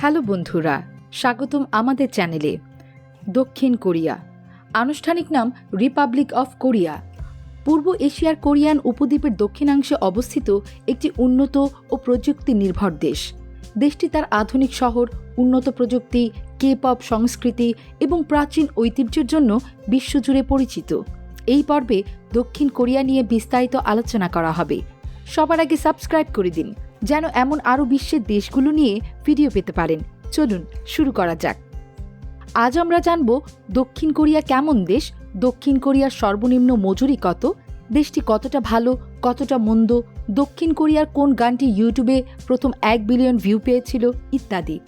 Hello বন্ধুরা, স্বাগতম আমাদের চ্যানেলে, দক্ষিণ কোরিয়া। আনুষ্ঠানিক নাম রিপাবলিক অফ কোরিয়া। পূর্ব এশিয়ার কোরিয়ান উপদ্বীপের দক্ষিণাংশে অবস্থিত একটি উন্নত ও প্রযুক্তি নির্ভর দেশ। দেশটি তার আধুনিক শহর, উন্নত প্রযুক্তি কে পপ সংস্কৃতি এবং প্রাচীন ঐতিহ্যের জন্য বিশ্বজুড়ে পরিচিত। এই পর্বে দক্ষিণ কোরিয়া নিয়ে বিস্তারিত আলোচনা করা হবে। সবার আগে সাবস্ক্রাইব করে দিন। যেন এমন আরও বিশ্বের দেশগুলো নিয়ে ভিডিও পেতে পারেন। চলুন, শুরু করা যাক। আজ আমরা জানব দক্ষিণ কোরিয়া কেমন দেশ, দক্ষিণ কোরিয়ার সর্বনিম্ন মজুরি কত, দেশটি কতটা ভালো, কতটা মন্দ, দক্ষিণ কোরিয়ার কোন গানটি ইউটিউবে প্রথম এক বিলিয়ন ভিউ পেয়েছিল, ইত্যাদি।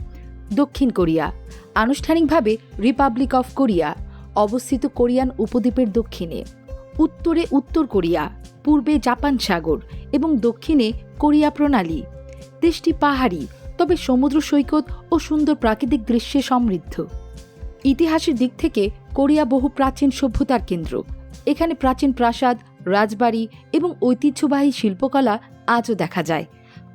দক্ষিণ কোরিয়া, আনুষ্ঠানিকভাবে রিপাবলিক অফ কোরিয়া অবস্থিত কোরিয়ান উপদ্বীপের দক্ষিণে। উত্তরে উত্তর কোরিয়া, পূর্বে জাপান সাগর এবং দক্ষিণে কোরিয়া প্রণালী। দেশটি পাহাড়ি, তবে সমুদ্র সৈকত ও সুন্দর প্রাকৃতিক দৃশ্যে সমৃদ্ধ। ইতিহাসের দিক থেকে কোরিয়া বহু প্রাচীন সভ্যতার কেন্দ্র। এখানে প্রাচীন প্রাসাদ, রাজবাড়ি এবং ঐতিহ্যবাহী শিল্পকলা আজও দেখা যায়।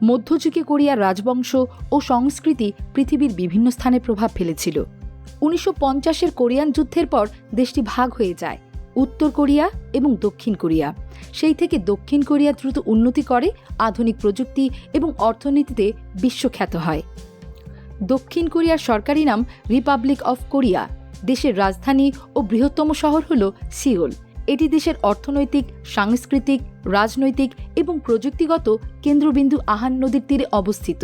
মধ্যযুগে কোরিয়ার রাজবংশ ও সংস্কৃতি পৃথিবীর বিভিন্ন স্থানে প্রভাব ফেলেছিল। উনিশশো পঞ্চাশের কোরিয়ান যুদ্ধের পর দেশটি ভাগ হয়ে যায়। উত্তর কোরিয়া এবং দক্ষিণ কোরিয়া। সেই থেকে দক্ষিণ কোরিয়া দ্রুত উন্নতি করে, আধুনিক প্রযুক্তি এবং অর্থনীতিতে বিশ্বখ্যাত হয়। দক্ষিণ কোরিয়ার সরকারি নাম রিপাবলিক অফ কোরিয়া। দেশের রাজধানী ও বৃহত্তম শহর হল সিওল এটি দেশের অর্থনৈতিক, সাংস্কৃতিক, রাজনৈতিক এবং প্রযুক্তিগত কেন্দ্রবিন্দু আহান নদীর তীরে অবস্থিত।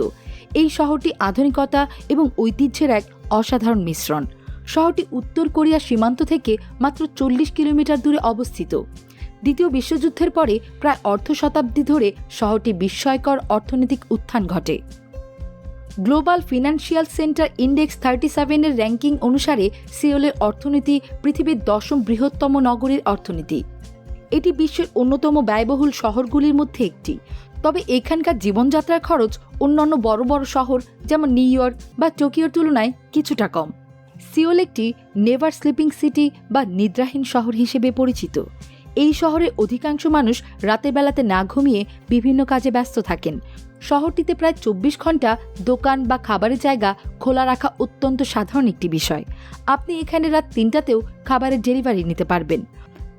এই শহরটি আধুনিকতা এবং ঐতিহ্যের এক অসাধারণ মিশ্রণ। শহরটি উত্তর কোরিয়া সীমান্ত থেকে মাত্র চল্লিশ কিলোমিটার দূরে অবস্থিত। দ্বিতীয় বিশ্বযুদ্ধের পরে প্রায় অর্ধ শতাব্দী ধরে শহরটি বিস্ময়কর অর্থনৈতিক উত্থান ঘটে। Global financial centre index thirty সেভেনের র্যাঙ্কিং অনুসারে সিওলের অর্থনীতি পৃথিবীর দশম বৃহত্তম নগরীর অর্থনীতি। এটি বিশ্বের অন্যতম ব্যয়বহুল শহরগুলির মধ্যে একটি। তবে এখানকার জীবনযাত্রার খরচ অন্যান্য বড় বড় শহর যেমন নিউ ইয়র্ক বা টোকিওর তুলনায় কিছুটা কম। সিওল একটি নেভার স্লিপিং সিটি বা নিদ্রাহীন শহর হিসেবে পরিচিত। এই শহরে অধিকাংশ মানুষ রাতের বেলাতে না ঘুমিয়ে বিভিন্ন কাজে ব্যস্ত থাকেন। শহরটিতে প্রায় চব্বিশ ঘণ্টা দোকান বা খাবারের জায়গা খোলা রাখা অত্যন্ত সাধারণ একটি বিষয়। আপনি এখানে রাত তিনটাতেও খাবারের ডেলিভারি নিতে পারবেন।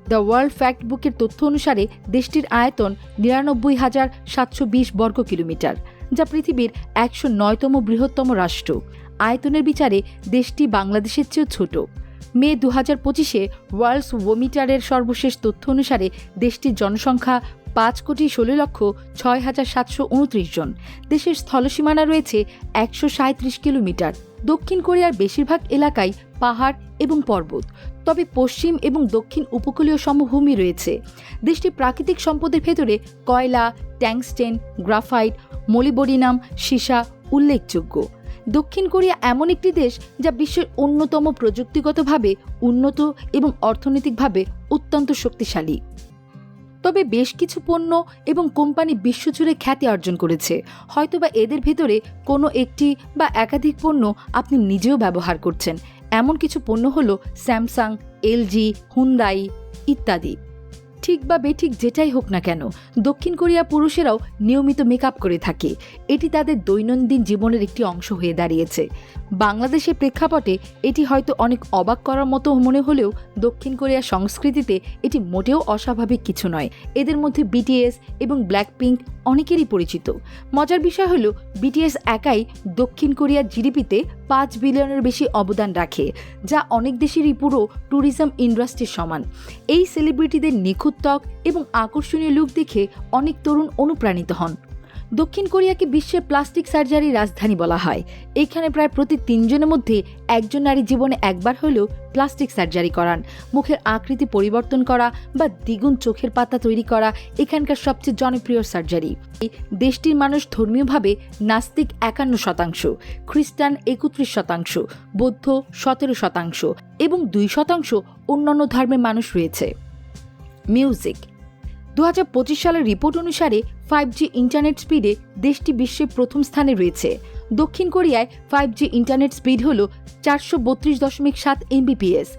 দ্য ওয়ার্ল্ড ফ্যাক্ট বুকের তথ্য অনুসারে দেশটির আয়তন নিরানব্বই হাজার সাতশো বিশ বর্গ কিলোমিটার যা পৃথিবীর একশো নয়তম বৃহত্তম রাষ্ট্র। আয়তনের বিচারে দেশটি বাংলাদেশের চেয়েও ছোট। মে দু হাজার পঁচিশে ওয়ার্ল্ডস ওমিটারের সর্বশেষ তথ্য অনুসারে দেশটির জনসংখ্যা পাঁচ কোটি ষোলো লক্ষ ছয় হাজার সাতশো উনত্রিশ জন। দেশের স্থলসীমানা রয়েছে একশো সাঁত্রিশ কিলোমিটার। দক্ষিণ কোরিয়ার বেশিরভাগ এলাকায় পাহাড় এবং পর্বত, তবে পশ্চিম এবং দক্ষিণ উপকূলীয় সমভূমি রয়েছে। দেশটি প্রাকৃতিক সম্পদের ভেতরে কয়লা, ট্যাংস্টেন, গ্রাফাইট, মলিবডিনাম, সীসা উল্লেখযোগ্য। দক্ষিণ কোরিয়া এমন একটি দেশ যা বিশ্বের অন্যতম প্রযুক্তিগতভাবে উন্নত এবং অর্থনৈতিকভাবে অত্যন্ত শক্তিশালী। তবে বেশ কিছু পণ্য এবং কোম্পানি বিশ্বজুড়ে খ্যাতি অর্জন করেছে। হয়তোবা এদের ভেতরে কোনো একটি বা একাধিক পণ্য আপনি নিজেও ব্যবহার করছেন। এমন কিছু পণ্য হলো স্যামসাং, এলজি হুন্দাই ইত্যাদি। ঠিক বা বেঠিক যেটাই হোক না কেন, দক্ষিণ কোরিয়া পুরুষেরাও নিয়মিত মেকআপ করে থাকে। এটি তাদের দৈনন্দিন জীবনের একটি অংশ হয়ে দাঁড়িয়েছে। বাংলাদেশের প্রেক্ষাপটে এটি হয়তো অনেক অবাক করার মতো মনে হলেও দক্ষিণ কোরিয়ার সংস্কৃতিতে এটি মোটেও অস্বাভাবিক কিছু নয়। এদের মধ্যে বিটিএস এবং ব্ল্যাক পিঙ্ক অনেকেরই পরিচিত। মজার বিষয় হলো বিটিএস একাই দক্ষিণ কোরিয়ার জিডিপিতে পাঁচ বিলিয়নের বেশি অবদান রাখে, যা অনেক দেশেরই পুরো ট্যুরিজম ইন্ডাস্ট্রির সমান। এই সেলিব্রিটিদের নিখুঁত ত্বক এবং আকর্ষণীয় লুক দেখে অনেক তরুণ অনুপ্রাণিত হন। দক্ষিণ কোরিয়াকে বিশ্বের প্লাস্টিক সার্জারির রাজধানী বলা হয়। এখানে প্রায় প্রতি তিনজনের মধ্যে একজন নারী জীবনে একবার হলেও প্লাস্টিক সার্জারি করান। মুখের আকৃতি পরিবর্তন করা বা দ্বিগুণ চোখের পাতা তৈরি করা এখানকার সবচেয়ে জনপ্রিয় সার্জারি। দেশটির মানুষ ধর্মীয়ভাবে নাস্তিক একান্ন শতাংশ, খ্রিস্টান একত্রিশ শতাংশ, বৌদ্ধ সতেরো শতাংশ এবং দুই শতাংশ অন্যান্য ধর্মের মানুষ রয়েছে। মিউজিক। দু হাজার পঁচিশ সালের রিপোর্ট অনুসারে ফাইভ জি ইন্টারনেট স্পিডে দেশটি বিশ্বের প্রথম স্থানে রয়েছে। দক্ষিণ কোরিয়ায় ফাইভ জি ইন্টারনেট স্পিড হল চারশো বত্রিশ দশমিক সাত এমবিপিএস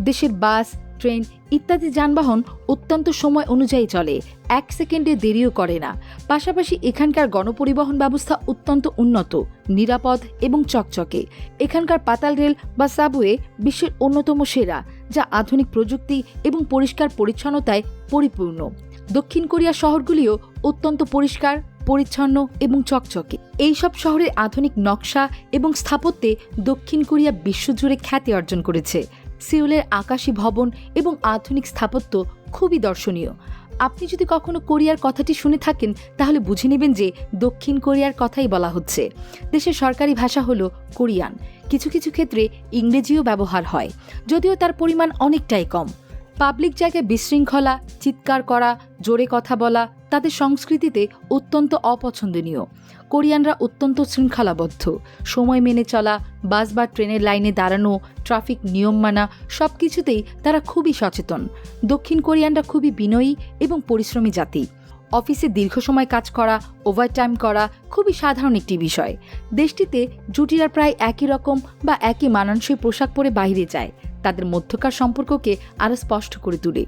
দেশের বাস ট্রেন ইত্যাদি যানবাহন অত্যন্ত সময় অনুযায়ী চলে। এক সেকেন্ডে দেরিও করে না। পাশাপাশি এখানকার গণপরিবহন ব্যবস্থা অত্যন্ত উন্নত, নিরাপদ এবং চকচকে। এখানকার পাতাল রেল বা সাবওয়ে বিশ্বের অন্যতম সেরা, যা আধুনিক প্রযুক্তি এবং পরিষ্কার পরিচ্ছন্নতায় পরিপূর্ণ। দক্ষিণ কোরিয়া শহরগুলিও অত্যন্ত পরিষ্কার, পরিচ্ছন্ন এবং চকচকে। এইসব শহরের আধুনিক নকশা এবং স্থাপত্যে দক্ষিণ কোরিয়া বিশ্বজুড়ে খ্যাতি অর্জন করেছে। সিউলের আকাশী ভবন এবং আধুনিক স্থাপত্য খুবই দর্শনীয়। আপনি যদি কখনো কোরিয়ার কথাটি শুনে থাকেন, তাহলে বুঝে নেবেন যে দক্ষিণ কোরিয়ার কথাই বলা হচ্ছে। দেশের সরকারি ভাষা হলো কোরিয়ান। কিছু কিছু ক্ষেত্রে ইংরেজিও ব্যবহার হয়, যদিও তার পরিমাণ অনেকটাই কম। পাবলিক জায়গায় বিশৃঙ্খলা, চিৎকার করা, জোরে কথা বলা তাদের সংস্কৃতিতে অত্যন্ত অপছন্দনীয়। কোরিয়ানরা অত্যন্ত শৃঙ্খলাবদ্ধ। সময় মেনে চলা, বাস বা ট্রেনের লাইনে দাঁড়ানো, ট্রাফিক নিয়ম মানা সব কিছুতেই তারা খুবই সচেতন। দক্ষিণ কোরিয়ানরা খুবই বিনয়ী এবং পরিশ্রমী জাতি। অফিসে দীর্ঘ সময় কাজ করা, ওভারটাইম করা খুবই সাধারণ একটি বিষয়। দেশটিতে জুটিরা প্রায় একই রকম বা একই মানানসই পোশাক পরে বাইরে যায়। তাদের মধ্যকার সম্পর্ককে আরও স্পষ্ট করে তোলে।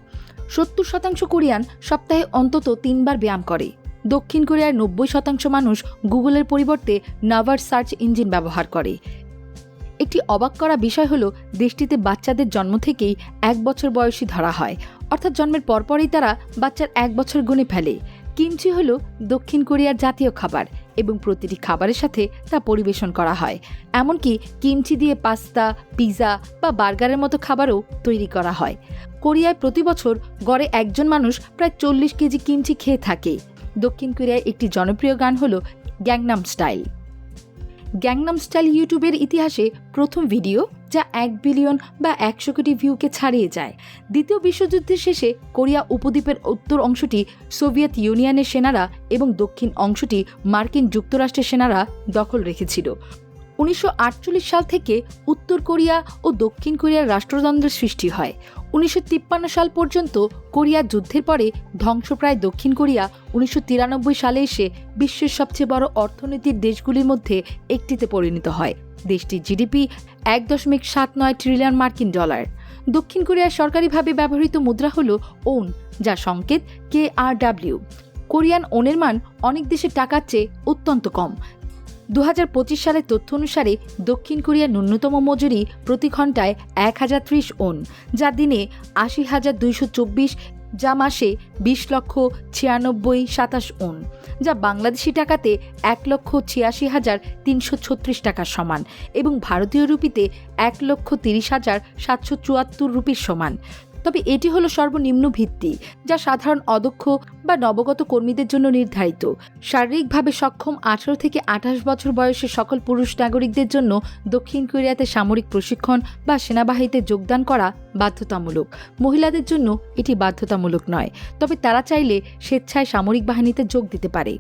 সত্তর শতাংশ কোরিয়ান সপ্তাহে অন্তত তিনবার ব্যায়াম করে। দক্ষিণ কোরিয়ার নব্বই শতাংশ মানুষ গুগলের পরিবর্তে নাভার সার্চ ইঞ্জিন ব্যবহার করে। একটি অবাক করা বিষয় হলো, দেশটিতে বাচ্চাদের জন্ম থেকেই এক বছর বয়সী ধরা হয়। অর্থাৎ জন্মের পরপরই তারা বাচ্চার এক বছর গুণে ফেলে। কিমচি হলো দক্ষিণ কোরিয়ার জাতীয় খাবার। এবং প্রতিটি খাবারের সাথে তা পরিবেশন করা হয়। এমনকি কিমচি দিয়ে পাস্তা পিৎজা বা বার্গারের মতো খাবারও তৈরি করা হয়। কোরিয়ায় প্রতি বছর গড়ে একজন মানুষ প্রায় চল্লিশ কেজি কিমচি খেয়ে থাকে। দক্ষিণ কোরিয়ায় একটি জনপ্রিয় গান হল গ্যাংনাম স্টাইল। গ্যাংনাম স্টাইল ইউটিউবের ইতিহাসে প্রথম ভিডিও যা এক বিলিয়ন বা একশো কোটি ভিউকে ছাড়িয়ে যায়। দ্বিতীয় বিশ্বযুদ্ধের শেষে কোরিয়া উপদ্বীপের উত্তর অংশটি সোভিয়েত ইউনিয়নের সেনারা এবং দক্ষিণ অংশটি মার্কিন যুক্তরাষ্ট্রের সেনারা দখল রেখেছিল। উনিশশো আটচল্লিশ সাল থেকে উত্তর কোরিয়া ও দক্ষিণ কোরিয়ার রাষ্ট্রদ্বন্দ্বের সৃষ্টি হয়। উনিশশো তিপ্পান্ন সাল পর্যন্ত কোরিয়া যুদ্ধের পরে ধ্বংসপ্রায় দক্ষিণ কোরিয়া উনিশশো তিরানব্বই সালে এসে বিশ্বের সবচেয়ে বড় অর্থনীতির দেশগুলির মধ্যে একটিতে পরিণত হয়। দেশটির জিডিপি এক দশমিক সাত নয় ট্রিলিয়ন মার্কিন ডলার। দক্ষিণ কোরিয়ার সরকারিভাবে ব্যবহৃত মুদ্রা হল ওন, যা সংকেত কে আর ডাব্লিউ। কোরিয়ান ওনের মান অনেক দেশের টাকার চেয়ে অত্যন্ত কম। দু হাজার পঁচিশ সালের তথ্য অনুসারে দক্ষিণ কোরিয়ার ন্যূনতম মজুরি প্রতি ঘন্টায় এক হাজার ত্রিশ ওন, যা দিনে আশি হাজার দুইশো চব্বিশ যা মাসে বিশ লক্ষ ছিয়ানব্বই সাতাশ উন, যা বাংলাদেশি টাকাতে এক লক্ষ ছিয়াশি হাজার তিনশো ছত্রিশ টাকার সমান এবং ভারতীয় রুপিতে এক লক্ষ তিরিশ হাজার সাতশো চুয়াত্তর রুপির সমান। তবে এটি হলো সর্বনিম্ন ভিত্তি, যা সাধারণ অদক্ষ বা নবগত কর্মীদের জন্য নির্ধারিত। শারীরিকভাবে সক্ষম আঠারো থেকে আঠাশ বছর বয়সের সকল পুরুষ নাগরিকদের জন্য দক্ষিণ কোরিয়াতে সামরিক প্রশিক্ষণ বা সেনাবাহিনীতে যোগদান করা বাধ্যতামূলক। মহিলাদের জন্য এটি বাধ্যতামূলক নয়, তবে তারা চাইলে স্বেচ্ছায় সামরিক বাহিনীতে যোগ দিতে পারে।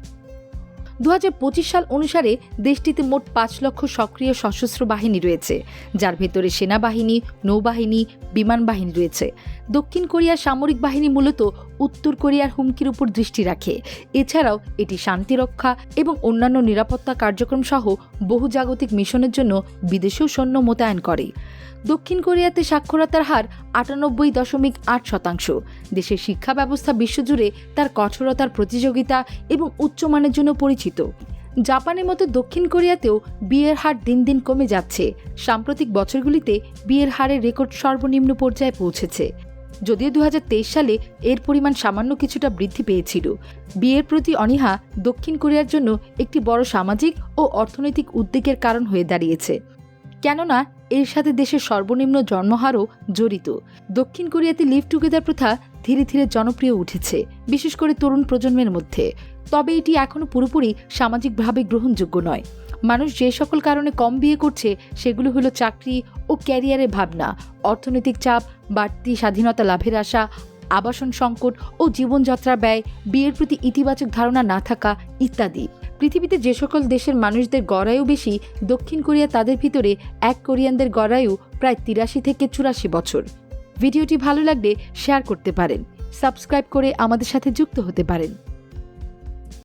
দু হাজার পঁচিশ সাল অনুসারে দেশটিতে মোট পাঁচ লক্ষ সক্রিয় সশস্ত্র বাহিনী রয়েছে, যার ভেতরে সেনাবাহিনী, নৌবাহিনী, বিমান বাহিনী রয়েছে। দক্ষিণ কোরিয়ার সামরিক বাহিনী মূলত উত্তর কোরিয়ার হুমকির উপর দৃষ্টি রাখে। এছাড়াও এটি শান্তিরক্ষা এবং অন্যান্য নিরাপত্তা কার্যক্রম সহ বহুজাগতিক মিশনের জন্য বিদেশেও সৈন্য মোতায়েন করে। দক্ষিণ কোরিয়াতে সাক্ষরতার হার আটানব্বই দশমিক আট শতাংশ। দেশের শিক্ষা ব্যবস্থা বিশ্বজুড়ে তার কঠোরতার প্রতিযোগিতা এবং উচ্চমানের জন্য পরিচিত। জাপানের মতো দক্ষিণ কোরিয়াতেও বিয়ের হার দিন দিন কমে যাচ্ছে। সাম্প্রতিক বছরগুলিতে বিয়ের হারের রেকর্ড সর্বনিম্ন পর্যায়ে পৌঁছেছে। যদিও দু হাজার তেইশ সালে এর পরিমাণ সামান্য কিছুটা বৃদ্ধি পেয়েছিল। বিয়ের প্রতি অনীহা দক্ষিণ কোরিয়ার জন্য একটি বড় সামাজিক ও অর্থনৈতিক উদ্বেগের কারণ হয়ে দাঁড়িয়েছে। কেননা এর সাথে দেশের সর্বনিম্ন জন্মহারও জড়িত। দক্ষিণ কোরিয়াতে লিভ টুগেদার প্রথা ধীরে ধীরে জনপ্রিয় উঠেছে, বিশেষ করে তরুণ প্রজন্মের মধ্যে। তবে এটি এখনও পুরোপুরি সামাজিকভাবে গ্রহণযোগ্য নয়। মানুষ যে সকল কারণে কম বিয়ে করছে, সেগুলো হলো চাকরি ও ক্যারিয়ারের ভাবনা, অর্থনৈতিক চাপ, বাড়তি স্বাধীনতা লাভের আশা, আবাসন সংকট ও জীবনযাত্রা ব্যয়, বিয়ের প্রতি ইতিবাচক ধারণা না থাকা ইত্যাদি। পৃথিবীতে যে সকল দেশের মানুষদের গড়ায়ু বেশি, দক্ষিণ কোরিয়া তাদের ভিতরে এক কোরিয়ানদের গড়ায়ু প্রায় তিরাশি থেকে চুরাশি বছর। ভিডিওটি ভালো লাগলে শেয়ার করতে পারেন। সাবস্ক্রাইব করে আমাদের সাথে যুক্ত হতে পারেন।